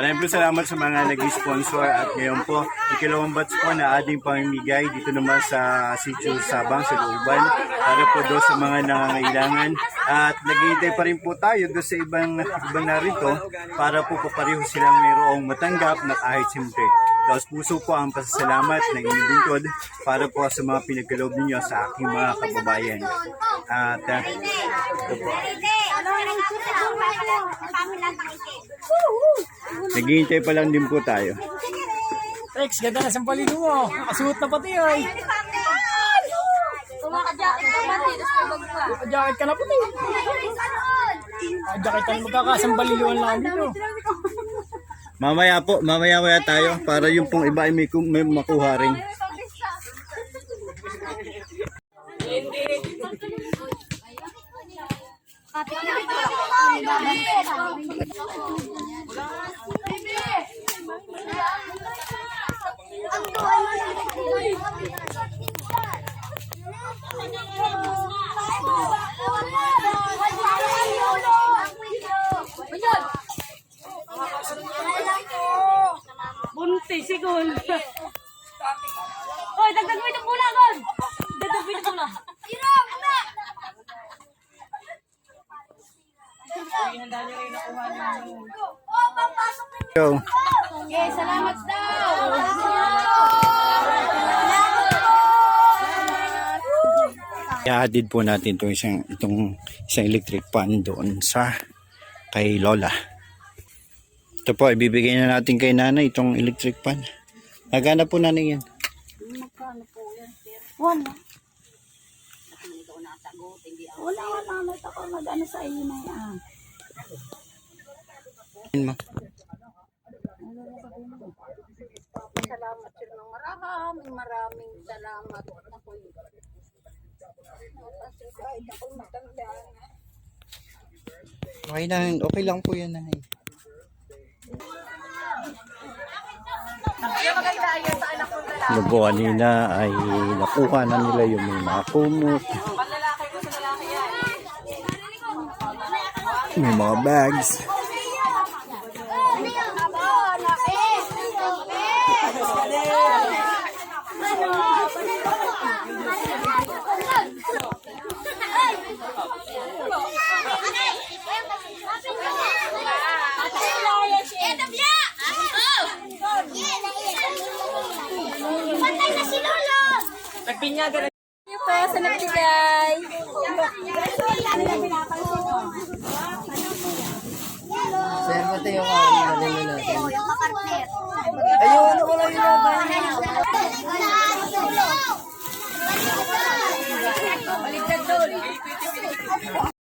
Maraming po salamat sa mga nag-sponsor at ngayon po, ikalawang batch po na ating pamimigay dito naman sa Sitio Sabang sa Luban para po doon sa mga nangangailangan at naghihintay pa rin po tayo doon sa ibang ibang narito para po papareho silang mayroong matanggap na kahit simple. Tapos puso po ang pasasalamat inyong lingkod para po sa mga pinagkaloob ninyo sa aking mga kababayan. At uh, ito po. Naghihintay pa lang din po tayo. Rex, ganda na sa palino mo. Nakasuot na pati ay. Jacket ka na pati. Jacket ka na magkakasambaliluan lang dito. Mamaya po, mamaya maya tayo para yung pong iba ay may, may makuha rin. Bunti, sigol. Hoy, dagdag mo itong pula, Gon! Dagdag mo itong pula. So, Okay, salamat daw! ihatid po natin itong isang, itong isang electric fan doon sa kay Lola. Ito po, ibibigay na natin kay nanay itong electric fan. Nagana po nanay yan. Wala. Wala nga naman ako nag-ano sa iyo na yan. Ma. Salamat sir ng maraming maraming salamat. Ako yun. Kahit matanda na. Okay lang, okay lang po yan nanay. Lugo kanina ay nakuha na nila yung mga kumot. May mga bags. Nagpinyaga na. Yung po sa nagbigay. yung ano, ano natin. Ayun, ano ko lang yung